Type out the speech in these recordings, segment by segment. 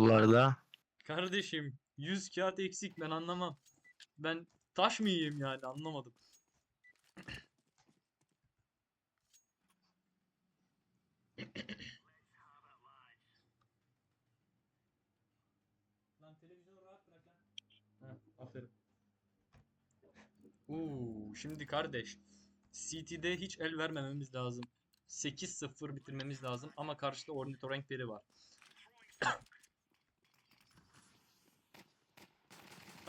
yollarda. Kardeşim 100 kağıt eksik ben anlamam. Ben taş mı yiyeyim yani anlamadım. Lan televizyonu rahat bırak lan. Heh, aferin. Oo, şimdi kardeş. CT'de hiç el vermememiz lazım. 8-0 bitirmemiz lazım ama karşıda ornitorenkleri var.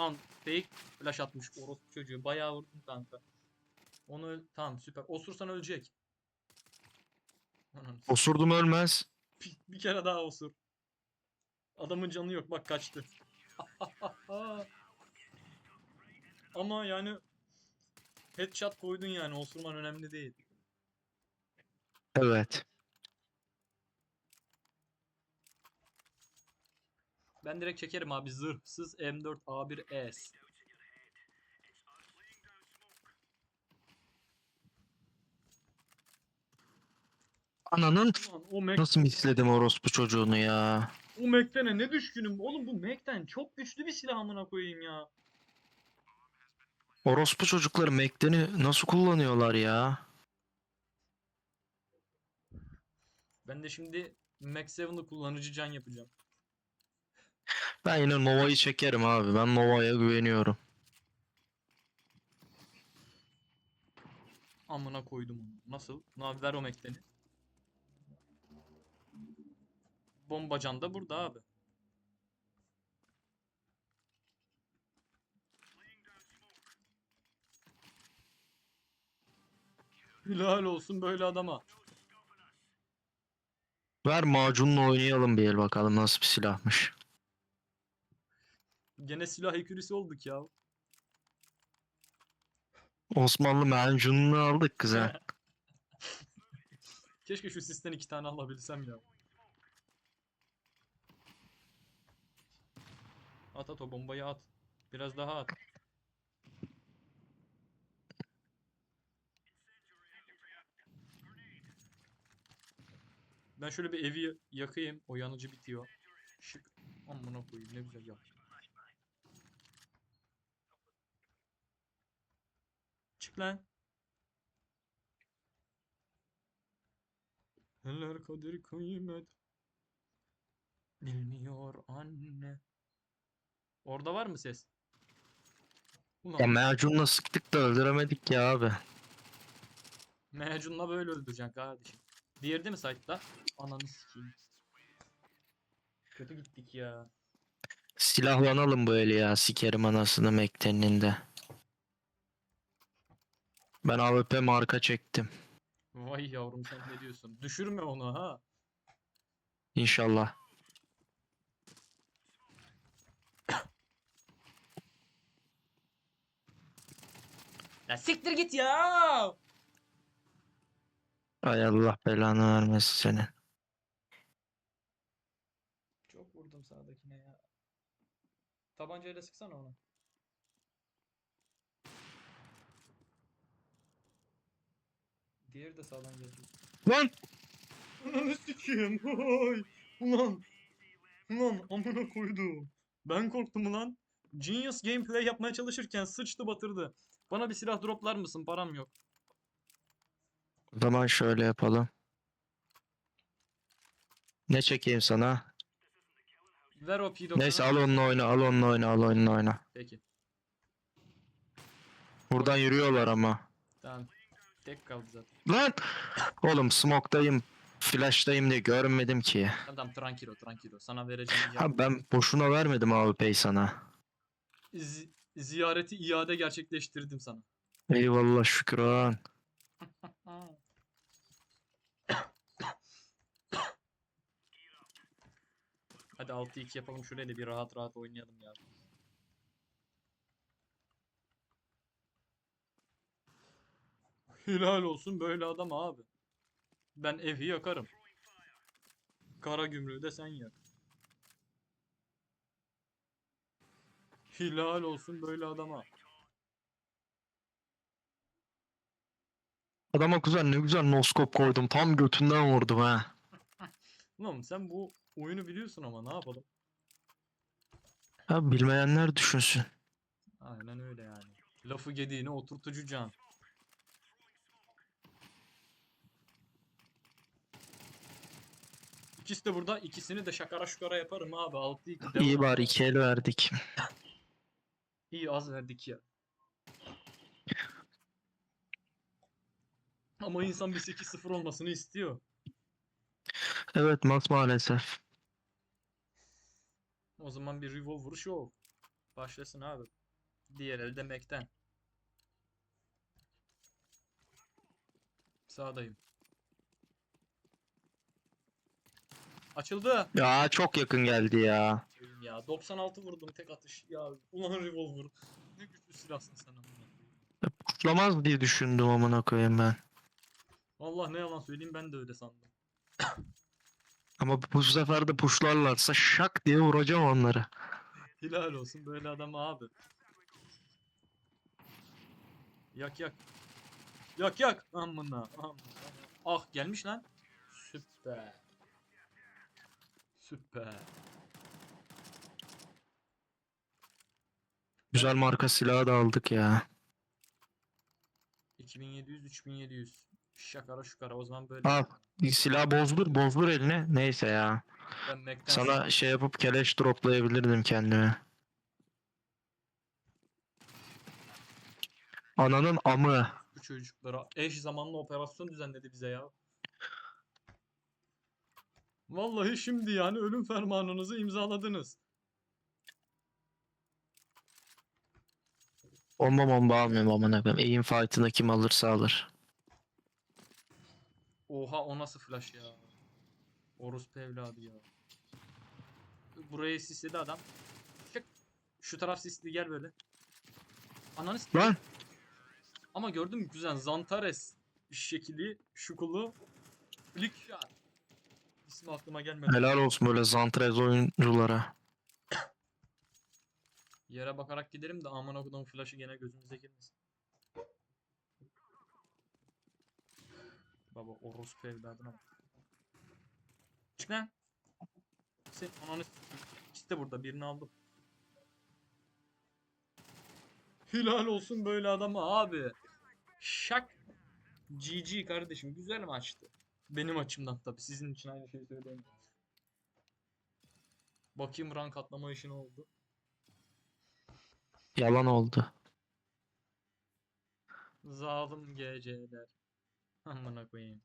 Tamam fake flash atmış orospu çocuğu. Bayağı vurdum kanka. Onu tamam süper. Osursan ölecek. Osurdum ölmez. bir, bir kere daha osur. Adamın canı yok bak kaçtı. Ama yani headshot koydun yani osurman önemli değil. Evet. Ben direkt çekerim abi zırhsız M4 A1S. Ananın Ulan o Mac nasıl misledim orospu çocuğunu ya. O Mac'tene ne düşkünüm. Oğlum bu Mac'ten çok güçlü bir silah amına koyayım ya. Orospu çocukları Mac'teni nasıl kullanıyorlar ya? Ben de şimdi Mac 7'lı kullanıcı can yapacağım. Ben yine Nova'yı çekerim abi. Ben Nova'ya güveniyorum. Amına koydum onu. Nasıl? Na ver o Mac'teni. Bombacan da burada abi. Helal olsun böyle adama. Ver macunla oynayalım bir el bakalım nasıl bir silahmış. Gene silah ekürisi olduk ya. Osmanlı macununu aldık kıza. Keşke şu sisten iki tane alabilsem ya. At at o bombayı at. Biraz daha at. Ben şöyle bir evi yakayım. O yanıcı bitiyor. Şık. Amına koyayım ne güzel yaptım. Çık lan. Eller kadir kıymet Bilmiyor anne Orada var mı ses? Ya Ulan macunla sıktık da öldüremedik ya abi. Mecnun'la böyle öldüreceksin kardeşim Diğeri de mi site'da? Ananı sikeyim Kötü gittik ya Silahlanalım bu eli ya. Sikerim anasını Mac'teninin de. Ben AWP marka çektim. Vay yavrum sen ne diyorsun Düşürme onu ha İnşallah. Ya siktir git ya Ay Allah belanı vermesin seni. Çok vurdum sağdakine ya Tabancayla sıksana onu Diğeri de sağdan gelecek Lan! Ananı sikeyim. Ay. Ulan. Ulan amına koydum. Ben korktum ulan. Genius gameplay yapmaya çalışırken sıçtı batırdı. Bana bir silah droplar mısın? Param yok. O zaman şöyle yapalım. Ne çekeyim sana? Ver o P90'ı. Neyse al onunla oyna, al onunla oyna, al onunla oyna. Peki. Buradan yürüyorlar ama. Tamam. Tek kaldı zaten. Lan! Oğlum smoke'dayım, flash'tayım diye görmedim ki. Tamam tamam tranquilo tranquilo. Sana vereceğim. Ha ben boşuna vermedim AWP'yi sana. Zi- ziyareti iade gerçekleştirdim sana. Eyvallah şükran. Hadi 6-2 yapalım şuraya da bir rahat rahat oynayalım ya. Helal olsun böyle adam abi. Ben evi yakarım. Kara gümrüğü de sen yak. Hilal olsun böyle adama. Adama kuzen ne güzel noskop koydum. Tam götünden vurdum ha. Ulan sen bu oyunu biliyorsun ama ne yapalım? Ya bilmeyenler düşünsün. Aynen öyle yani. Lafı gediğini oturtucu can. İkisi de burada. ikisini de şakara şukara yaparım abi. 6 2 İyi bari iki el verdik. İyi az verdik ya. Ama insan bir 8-0 olmasını istiyor. Evet mas maalesef. O zaman bir revolver show. Başlasın abi. Diğer elde Mac'ten. Sağdayım. Açıldı. Ya çok yakın geldi ya. Ya 96 vurdum tek atış. Ya ulan revolver. Ne güçlü silahsın sen amına koyayım. Kutlamaz diye düşündüm amına koyayım ben. Vallahi ne yalan söyleyeyim ben de öyle sandım. Ama bu sefer de puşlarlarsa şak diye vuracağım onları. Hilal olsun böyle adam abi. Yak yak. Yak yak. Amına. amına. Ah gelmiş lan. Süper. Süper. Güzel marka silahı da aldık ya. 2700 3700. Şakara şukara o zaman böyle. Al. Silah bozdur bozdur eline. Neyse ya. Ben Mac'ten Sana şey yapıp keleş droplayabilirdim kendime. Ananın amı. bu çocuklara eş zamanlı operasyon düzenledi bize ya. Vallahi şimdi yani ölüm fermanınızı imzaladınız. Bomba bomba almıyorum amına koyayım. Aim fight'ını kim alırsa alır. Oha o nasıl flash ya? Orospu evladı ya. Buraya sisledi adam. Çık. Şu taraf sisli gel böyle. Ananı s- Lan Ama gördün mü güzel Zantares şekili, şukulu, flick shot. İsmi aklıma gelmedi. helal olsun böyle zantrez oyunculara. Yere bakarak giderim de aman okudum flash'ı gene gözümüze girmesin. Baba orospu evladına bak. Çık lan. Sen ananı İkisi de burada birini aldım. Hilal olsun böyle adama abi. Şak. GG kardeşim güzel maçtı. Benim açımdan tabii sizin için aynı şeyi söyleyeyim. Bakayım rank atlama işi ne oldu. Yalan oldu. Zalim GC'ler. Amına koyayım.